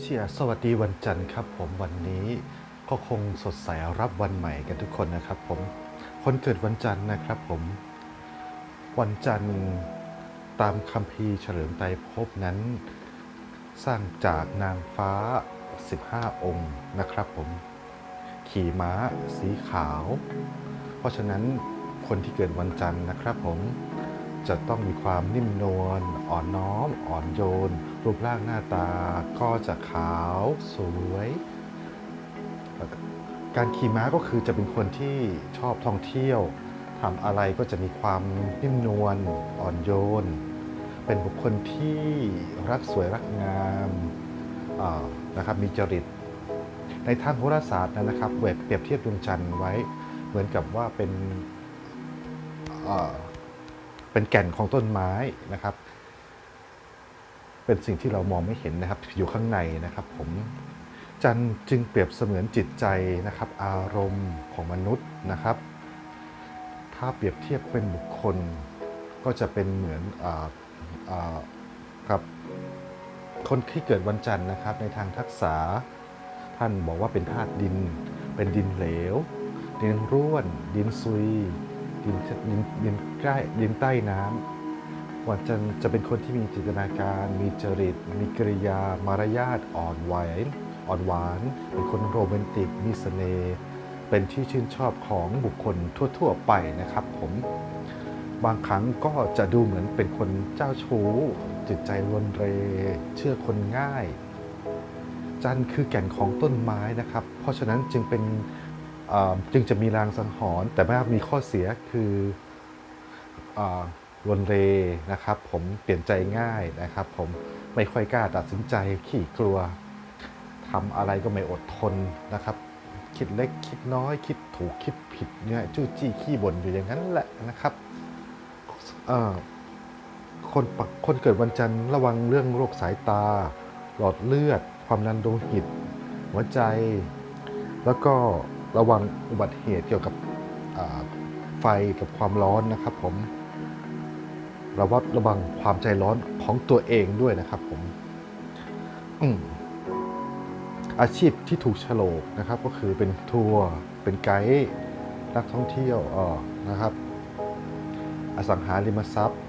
เชียสวัสดีวันจันทร์ครับ ผมวันนี้ก็คงสดใสรับวันใหม่กันทุกคนนะครับ ผมคนเกิดวันจันทร์นะครับ ผม วันจันทร์ตามคัมภีเฉลิมไตรภพนั้น สร้างจากนางฟ้า 15 องค์นะครับ ผม ขี่ม้าสีขาว เพราะฉะนั้นคนที่เกิดวันจันทร์นะครับ ผมจะต้องมีความนิ่มนวลอ่อนน้อม อ่อนโยน รูปร่างหน้าตาก็จะขาวสวย การขี่ม้าก็คือจะเป็นคนที่ชอบท่องเที่ยวทำอะไรก็จะมีความนิ่มนวลอ่อนโยน เป็นบุคคลที่รักสวยรักงามนะครับมีจริต ในทางโหราศาสตร์นะครับเวบเปรียบเทียบดวงจันทร์ไว้เหมือนกับว่าเป็นเป็นแก่นของต้นไม้นะครับ เป็นสิ่งที่เรามองไม่เห็นนะครับอยู่ข้างในนะครับผมจันจึงเปรียบเสมือนจิตใจนะครับ อารมณ์ของมนุษย์นะครับ ถ้าเปรียบเทียบเป็นบุคคล ก็จะเป็นเหมือนออครับคนที่เกิดวันจันทร์นะครับ ในทางทักษะท่านบอกว่าเป็นธาตุดิน เป็นดินเหลว ดินร่วน ดินซุย ดินดินดินใกล้ดินใต้น้ำ วันจันทร์จะเป็นคนที่มีจินตนาการ มีจริต มีกริยา มารยาทอ่อนไหวอ่อนหวาน เป็นคนโรแมนติก มีเสน่ห์ เป็นที่ชื่นชอบของบุคคลทั่ว ๆ ไปนะครับผม บางครั้งก็จะดูเหมือนเป็นคนเจ้าชู้ จิตใจวนเร เชื่อคนง่าย จันทร์คือแก่นของต้นไม้นะครับ เพราะฉะนั้นจึงเป็นจึงจะมีรางสังหรณ์แต่ว่ามีข้อเสียคืออ วนเรนะครับ ผมเปลี่ยนใจง่ายนะครับ ผมไม่ค่อยกล้าตัดสินใจขี้กลัวทำอะไรก็ไม่อดทนนะครับ คิดเล็กคิดน้อย คิดถูกคิดผิดเนี่ยจู้จี้ขี้บ่นอยู่อย่างนั้นแหละนะครับเอ่อคนปกคนเกิดวันจันทร์ระวังเรื่องโรคสายตา หลอดเลือด ความดันโลหิต หัวใจ แล้วก็ระวังอุบัติเหตุเกี่ยวกับไฟกับความร้อนนะครับผม ระวัดระวังความใจร้อนของตัวเองด้วยนะครับผมอาชีพที่ถูกฉลกนะครับ ก็คือเป็นทัวร์เป็นไกด์นักท่องเที่ยวออนะครับ อสังหาริมทรัพย์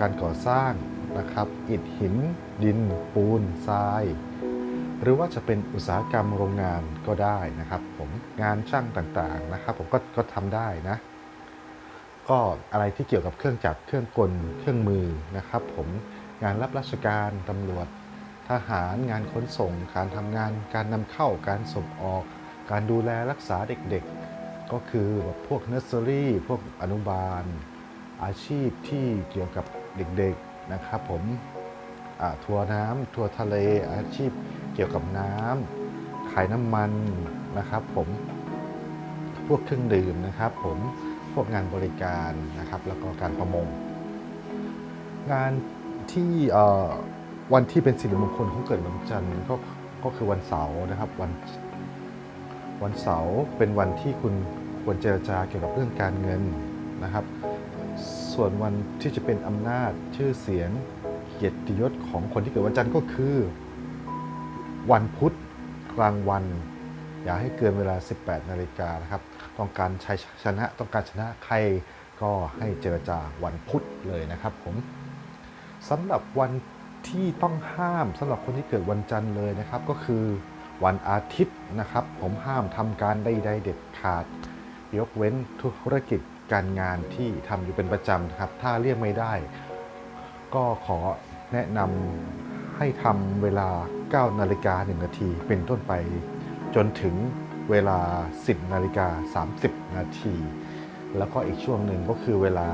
การก่อสร้างนะครับอิฐหิน ดิน ปูนทราย หรือว่าจะเป็นอุตสาหกรรมโรงงานก็ได้นะครับ ผมงานช่างต่างๆนะครับ ผมก็ก็ทำได้นะ ก็อะไรที่เกี่ยวกับเครื่องจักรเครื่องกลเครื่องมือนะครับ ผมงานรับราชการตำรวจ ทหารงานขนส่ง การทำงาน การนำเข้าการส่งออก การดูแลรักษาเด็กๆ ก็คือแบบพวกเนอร์เซอรี่พวกอนุบาล อาชีพที่เกี่ยวกับเด็กๆนะครับผมทัวร์น้ำทัวร์ทะเลอาชีพเกี่ยวกับน้ำขายน้ำมันนะครับผมพวกเครื่องดื่มนะครับผม พวกงานบริการนะครับ แล้วก็การประมง งานที่วันที่เป็นสิริมงคลของเกิดวันจันทร์ก็ก็คือวันเสาร์นะครับวันวันเสาร์เป็นวันที่คุณควรเจรจาเกี่ยวกับเรื่องการเงินนะครับ ส่วนวันที่จะเป็นอำนาจชื่อเสียงเกียรติยศของคนที่เกิดวันจันทร์ก็คือ วันพุธกลางวัน อย่าให้เกินเวลา 18 นาฬิกานะครับ ต้องการชัยชนะต้องการชนะใครก็ให้เจรจาวันพุธเลยนะครับผมสำหรับวันที่ต้องห้ามสำหรับคนที่เกิดวันจันทร์เลยนะครับ ก็คือวันอาทิตย์นะครับ ผมห้ามทำการใดๆเด็ดขาด ยกเว้นธุรกิจการงานที่ทำอยู่เป็นประจำนะครับ ถ้าเลี่ยงไม่ได้ ก็ขอแนะนำให้ทำเวลา 9 นาฬิกา 1 นาทีเป็นต้นไป จนถึงเวลา 10นาฬิกา30 นาที แล้วก็อีกช่วงหนึ่งก็คือเวลา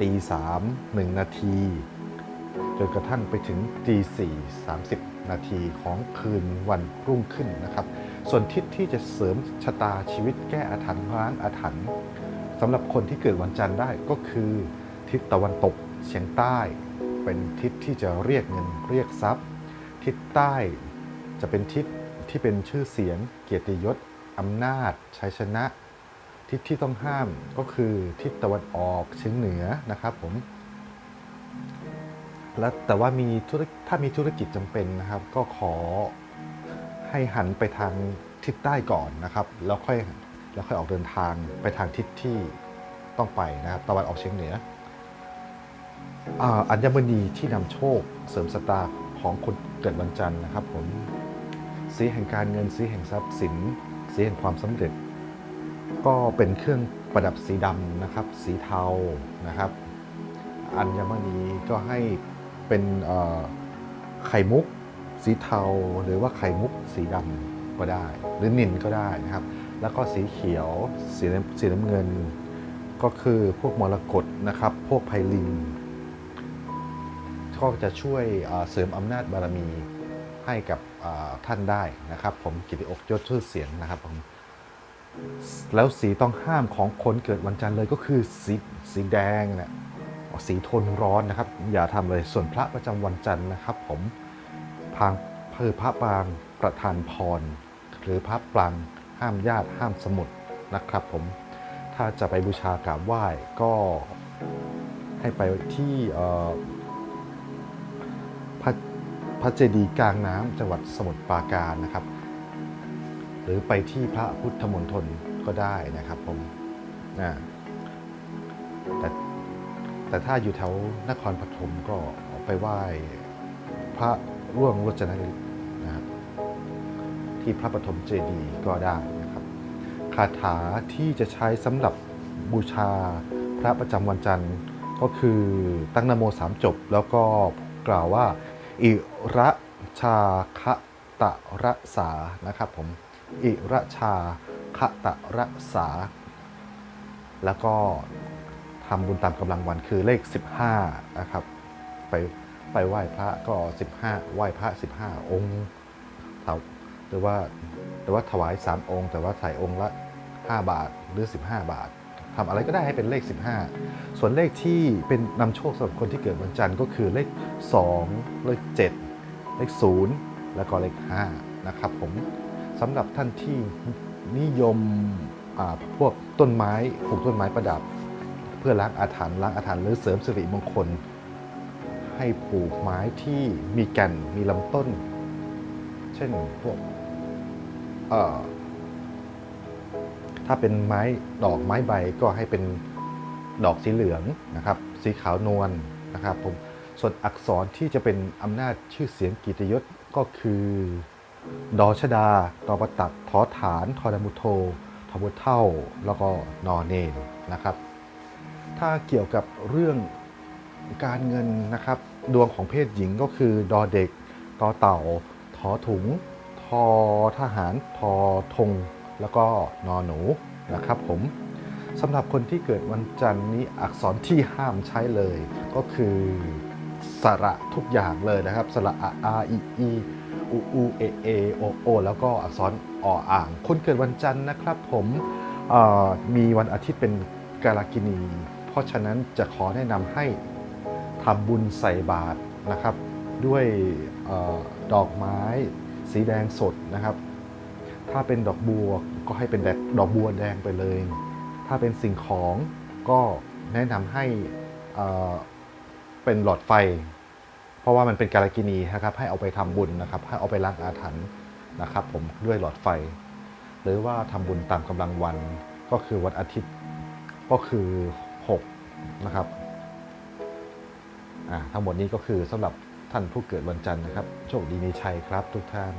ตีสามหนึ่งนาที จนกระทั่งไปถึงตีสี่สามสิบนาทีของคืนวันรุ่งขึ้นนะครับ ส่วนทิศที่จะเสริมชะตาชีวิตแก้อาถรรพ์ล้างอาถรรพ์สำหรับคนที่เกิดวันจันทร์ได้ก็คือ ทิศตะวันตกเฉียงใต้ เป็นทิศที่จะเรียกเงินเรียกทรัพย์ ทิศใต้จะเป็นทิศ ที่เป็นชื่อเสียง เกียรติยศอำนาจ ชัยชนะ ทิศที่ต้องห้ามก็คือทิศตะวันออกเฉียงเหนือนะครับผม และแต่ว่ามีธุรถ้ามีธุรกิจจำเป็นนะครับ ก็ขอให้หันไปทางทิศใต้ก่อนนะครับแล้วค่อยแล้วค่อยออกเดินทางไปทางทิศที่ต้องไปนะครับ ตะวันออกเฉียงเหนืออ่าอัญมณีที่นำโชคเสริมสตาของคนเกิดวันจันทร์นะครับผม สีแห่งการเงินสีแห่งทรัพย์สิน สีแห่งความสำเร็จ ก็เป็นเครื่องประดับสีดำนะครับ สีเทานะครับ อัญมณีก็ให้เป็นไข่มุก สีเทาหรือว่าไข่มุกสีดำก็ได้ หรือนินก็ได้นะครับ แล้วก็สีเขียว สีน้ำสีน้ำเงิน ก็คือพวกมรกตนะครับ พวกไพลินก็จะช่วยเสริมอำนาจบารมี ให้กับท่านได้นะครับ ผมกิติอกยศชื่อเสียงนะครับผมแล้วสีต้องห้ามของคนเกิดวันจันทร์เลยก็คือสีสีแดงเนะสีทนร้อนนะครับ อย่าทำเลยส่วนพระประจำวันจันทร์นะครับ ผมพางเพอพระปรางประทานพร หรือพระปรางห้ามญาติห้ามสมุดนะครับ ผมถ้าจะไปบูชากราบไหว้ก็ให้ไปที่พระ พระเจดีย์กลางน้ำจังหวัดสมุทรปราการนะครับ หรือไปที่พระพุทธมณฑลก็ได้นะครับผมนะแต่แต่ถ้าอยู่แถวนครปฐมก็ไปไหว้พระร่วงรจนฤทธิ์นะครับที่พระปฐมเจดีย์ก็ได้นะครับคาถาที่จะใช้สำหรับบูชาพระประจำวันจันทร์ก็คือตั้งนโมสามจบ แล้วก็กล่าวว่า อิระชาคะตะระสานะครับผมอิระชาคะตะระสา แล้วก็ทำบุญตามกำลังวันคือเลข 15นะครับไปไปไหว้พระก็ 15ไหว้พระ 15 องค์เท่าหรือว่าหรือว่าถวาย 3 องค์ แต่ว่าใส่องค์ละ 5 บาทหรือ 15 บาท ทำอะไรก็ได้ให้เป็นเลข 15 ส่วนเลขที่เป็นนำโชคสำหรับคนที่เกิดวันจันทร์ก็คือเลข 2 เลข 7 เลข 0 แล้วก็เลข5นะครับผมสำหรับท่านที่นิยมอ่าพวกต้นไม้ปลูกต้นไม้ประดับ เพื่อล้างอาถรรพ์ล้างอาถรรพ์หรือเสริมสิริมงคล ให้ปลูกไม้ที่มีแก่นมีลำต้น เช่นพวกเอ่อ ถ้าเป็นไม้ดอกไม้ใบก็ให้เป็นดอกสีเหลืองนะครับ สีขาวนวลนะครับผมส่วนอักษรที่จะเป็นอำนาจชื่อเสียงกิตยศก็คือ ดอชดาตอประตักทอฐานทอดมุโททอมุเท่า แล้วก็นอเนนนะครับ ถ้าเกี่ยวกับเรื่องการเงินนะครับ ดวงของเพศหญิงก็คือ ดอเด็กตอเต่าทอถุง ทอทหารทอธง แล้วก็นอหนูนะครับผมสำหรับคนที่เกิดวันจันทร์นี้อักษรที่ห้ามใช้เลย ก็คือสระทุกอย่างเลยนะครับ สระอะอาอีอีอูอูเอเอโอโอแล้วก็อักษรออ่าง คนเกิดวันจันทร์นะครับผมมีวันอาทิตย์เป็นกาลกินี เพราะฉะนั้นจะขอแนะนำให้ทำบุญใส่บาตรนะครับ ด้วยออดอกไม้สีแดงสดนะครับ ถ้าเป็นดอกบัวก็ให้เป็นแดดดอกบัวแดงไปเลย ถ้าเป็นสิ่งของก็แนะนำให้เป็นหลอดไฟ เพราะว่ามันเป็นกาลกินีนะครับให้เอาไปทำบุญนะครับ ให้เอาไปล้างอาถรรพ์นะครับผมด้วยหลอดไฟ หรือว่าทำบุญตามกำลังวันก็คือวันอาทิตย์ก็คือ6นะครับทั้งหมดนี้ก็คือสำหรับท่านผู้เกิดวันจันทร์นะครับ โชคดีมีชัยครับทุกท่าน